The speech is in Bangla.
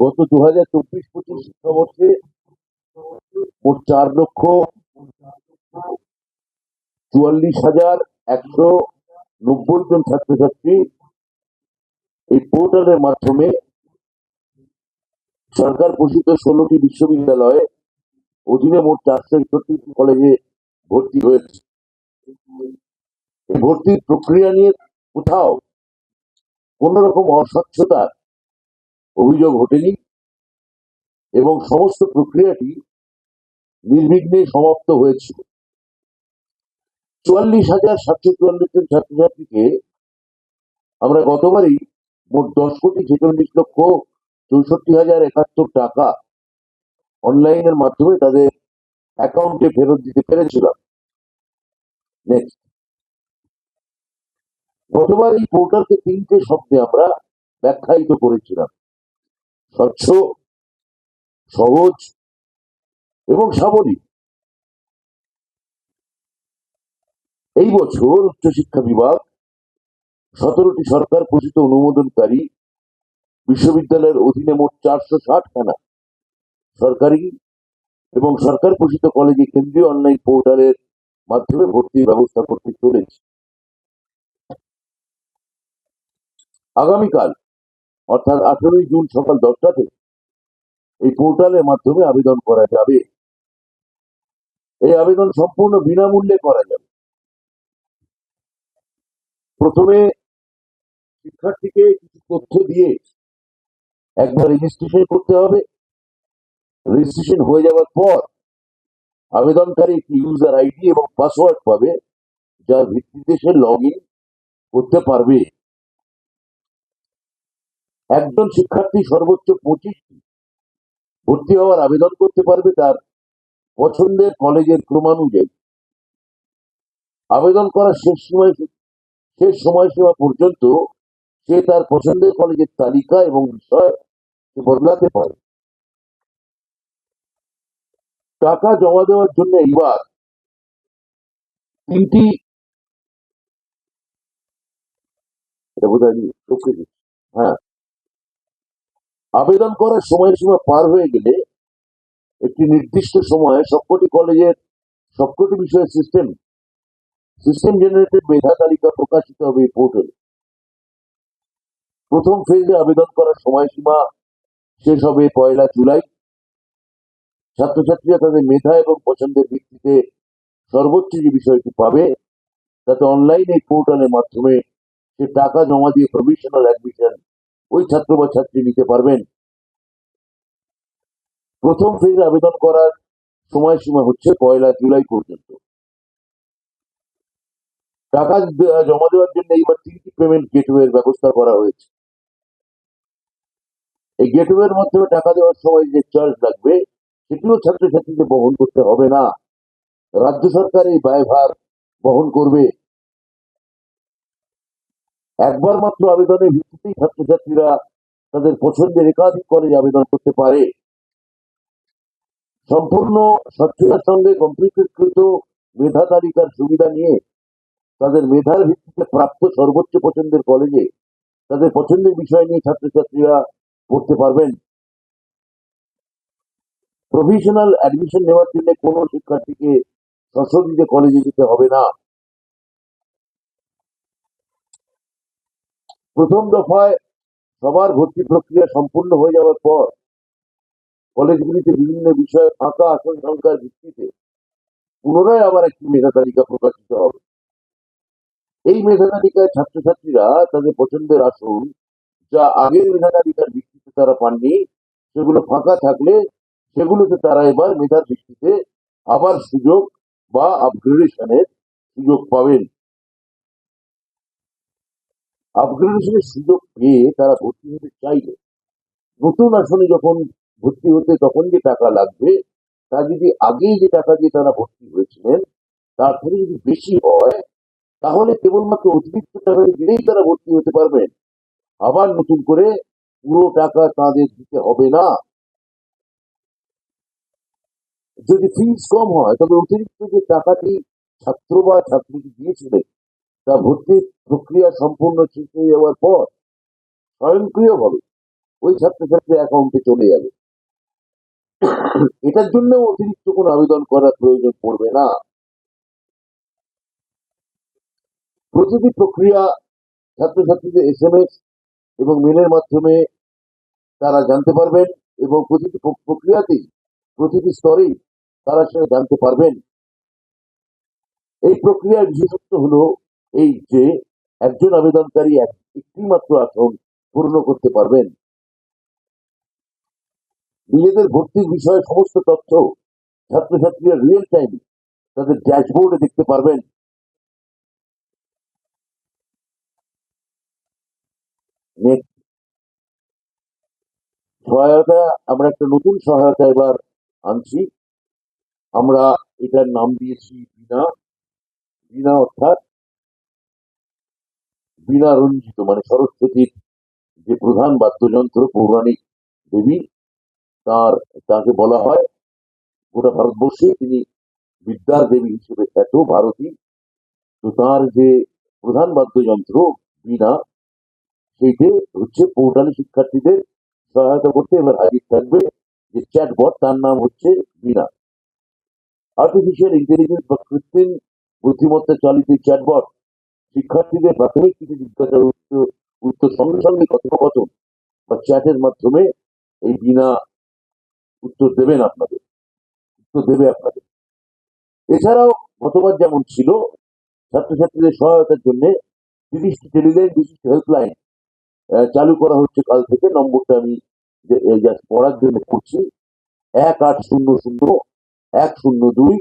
গত দু হাজার চব্বিশ পঁচিশ শিক্ষাবর্ষে মোট চার লক্ষ চুয়াল্লিশ হাজার একশো নব্বই জন ছাত্রছাত্রী এই পোর্টালের মাধ্যমে সরকার পোষিত ষোলোটি বিশ্ববিদ্যালয়ে অধীনে মোট চারশো একষট্টি কলেজে ভর্তি হয়েছে। ভর্তির প্রক্রিয়া নিয়ে কোথাও কোন রকম অস্বচ্ছতার অভিযোগ ঘটেনি এবং সমস্ত প্রক্রিয়াটি নির্বিঘ্নে সমাপ্ত হয়েছিল। চুয়াল্লিশ হাজার সাতশো চুয়াল্লিশ জন ছাত্রছাত্রীকে আমরা গতবারই মোট দশ কোটি ছেচল্লিশ লক্ষ চৌষট্টি হাজার একাত্তর টাকা অনলাইনের মাধ্যমে তাদের অ্যাকাউন্টে ফেরত দিতে পেরেছিলাম। নেক্সট গতবার এই পোর্টালকে তিনটে শব্দে আমরা ব্যাখ্যায়িত করেছিলাম। স্বচ্ছ, সহজ এবং সাবলীল এই বছর উচ্চশিক্ষা বিভাগ সতেরোটি সরকার পোষিত অনুমোদনকারী বিশ্ববিদ্যালয়ের অধীনে মোট চারশো ষাট খানা সরকারি এবং সরকার পোষিত কলেজে কেন্দ্রীয় অনলাইন পোর্টালের মাধ্যমে ভর্তির ব্যবস্থা করতে চলেছে। আগামীকাল অর্থাৎ আঠেরোই জুন সকাল দশটাতে এই পোর্টালের মাধ্যমে আবেদন করা যাবে। এই আবেদন সম্পূর্ণ বিনামূল্যে করা যাবে। প্রথমে শিক্ষার্থীকে কিছু তথ্য দিয়ে একবার রেজিস্ট্রেশন করতে হবে। রেজিস্ট্রেশন হয়ে যাওয়ার পর আবেদনকারী একটি ইউজার আইডি এবং পাসওয়ার্ড পাবে, যার ভিত্তিতে সে লগ করতে পারবে। একজন শিক্ষার্থী সর্বোচ্চ পঁচিশটি ভর্তি হওয়ার আবেদন করতে পারবে তার পছন্দের কলেজের ক্রমানুযায়ী। আবেদন করার শেষ সময় শেষ সময়সীমা পর্যন্ত সে তার পছন্দের কলেজের তালিকা এবং বিষয় বদলাতে পারে। টাকা জমা দেওয়ার জন্য এইবার তিনটি। হ্যাঁ। আবেদন করার সময়সীমা পার হয়ে গেলে একটি নির্দিষ্ট সময়ে সবকটি কলেজের সবকটি বিষয়ের সিস্টেম সিস্টেম জেনারেটেড মেধা তালিকা প্রকাশিত হবে এই পোর্টালে প্রথম ফেজে আবেদন করার সময়সীমা শেষ হবে পয়লা জুলাই। ছাত্রছাত্রীরা তাদের মেধা এবং পছন্দের ভিত্তিতে সর্বোচ্চ যে বিষয়টি পাবে, তাতে অনলাইন এই পোর্টালের মাধ্যমে সে টাকা জমা দিয়ে প্রভিশনাল অ্যাডমিশন ওই ছাত্র বা ছাত্রী নিতে পারবেন। প্রথম ফেজে আবেদন করার সময়সীমা হচ্ছে পয়লা জুলাই পর্যন্ত। টাকা জমা দেওয়ার জন্য এইবার তিনটি পেমেন্ট গেটওয়ের ব্যবস্থা করা হয়েছে। এই গেটওয়ের মাধ্যমে টাকা দেওয়ার সময় যে চার্জ লাগবে, সেটিও ছাত্রছাত্রীদের বহন করতে হবে না। রাজ্য সরকার এই ব্যয়ভার বহন করবে। একবার মাত্র আবেদনের ভিত্তিতেই ছাত্রছাত্রীরা তাদের পছন্দের একাধিক কলেজে আবেদন করতে পারে। সম্পূর্ণ স্বচ্ছতার সঙ্গে কম্পিউটারকৃত মেধা তালিকার সুবিধা নিয়ে তাদের মেধার ভিত্তিতে প্রাপ্ত সর্বোচ্চ পছন্দের কলেজে তাদের পছন্দের বিষয় নিয়ে ছাত্রছাত্রীরা পড়তে পারবেন। প্রফেশনাল অ্যাডমিশন নেওয়ার জন্য কোনো শিক্ষার্থীকে সশরীরে কলেজে যেতে হবে না। প্রথম দফায় সবার ভর্তি প্রক্রিয়া সম্পূর্ণ হয়ে যাওয়ার পর কলেজগুলিতে বিভিন্ন বিষয়ে ফাঁকা আসন সংখ্যার ভিত্তিতে পুনরায় আবার একটি মেধা তালিকা প্রকাশিত হবে। এই মেধা তালিকায় ছাত্রছাত্রীরা তাদের পছন্দের আসন যা আগের মেধা তালিকার ভিত্তিতে তারা পাননি, সেগুলো ফাঁকা থাকলে সেগুলোতে তারা এবার মেধার ভিত্তিতে আবার সুযোগ বা আপগ্রেডেশনের সুযোগ পাবেন। আপগ্রেডেশনের সুযোগ পেয়ে তারা ভর্তি হতে চাইলে, নতুন আসনে যখন ভর্তি হতে তখন যে টাকা লাগবে, তা যদি আগেই যে টাকা দিয়ে তারা ভর্তি হয়েছিলেন, তার থেকে যদি বেশি হয়, তাহলে কেবলমাত্র অতিরিক্ত টাকা দিলেই তারা ভর্তি হতে পারবেন। আবার নতুন করে পুরো টাকা তাদের দিতে হবে না। যদি ফিজ কম হয়, তবে অতিরিক্ত যে টাকাটি ছাত্র বা ছাত্রীকে দিয়েছিলেন তা ভর্তির প্রক্রিয়া সম্পূর্ণ শেষ হয়ে যাওয়ার পর স্বয়ংক্রিয়ভাবে ওই ছাত্রছাত্রীর অ্যাকাউন্টে চলে যাবে। এটার জন্য অতিরিক্ত কোনো আবেদন করার প্রয়োজন পড়বে না। প্রতিটি প্রক্রিয়া ছাত্রছাত্রীদের এস এম এস এবং মেলের মাধ্যমে তারা জানতে পারবেন এবং প্রতিটি প্রক্রিয়াতেই প্রতিটি স্তরেই তারা সেটা জানতে পারবেন। এই প্রক্রিয়ার বিশেষত্ব হলো এই যে একজন আবেদনকারী এক- একটি মাত্র আসন পূর্ণ করতে পারবেন। নিজেদের ভর্তির বিষয়ে সমস্ত তথ্য ছাত্রছাত্রীরা রিয়েল টাইম তাদের ড্যাশবোর্ডে দেখতে পারবেন। সহায়তা, আমরা একটা নতুন সহায়তা এবার আনছি। আমরা এটার নাম দিয়েছি বিনা। বিনা অর্থাৎ বিনা রঞ্জিত মানে সরস্বতীর যে প্রধান বাদ্যযন্ত্র, পৌরাণিক দেবী, তার, তাকে বলা হয় গোটা ভারতবর্ষে তিনি বিদ্যার দেবী হিসেবে খ্যাত ভারতী। তো তার যে প্রধান বাদ্যযন্ত্র, বীণা, সেইতে হচ্ছে পৌরাণিক শিক্ষার্থীদের সহায়তা করতে এবার হাজির থাকবে যে চ্যাটবট, তার নাম হচ্ছে বীণা। আর্টিফিশিয়াল ইন্টেলিজেন্স বা কৃত্রিম বুদ্ধিমত্তা চালিত চ্যাটবট শিক্ষার্থীদের প্রাথমিক কিছু জিজ্ঞাসার উত্তর সঙ্গে সঙ্গে কথোপকথন বা চ্যাটের মাধ্যমে এই বিনা উত্তর দেবেন আপনাদের, উত্তর দেবে আপনাদের। এছাড়াও গতবার যেমন ছিল, ছাত্রছাত্রীদের সহায়তার জন্য তিরিশটি টেলিলাইন, বিশিষ্ট হেল্পলাইন চালু করা হচ্ছে কাল থেকে। নম্বরটা আমি পড়ার জন্য করছি। এক আট শূন্য শূন্য, এক শূন্য দুই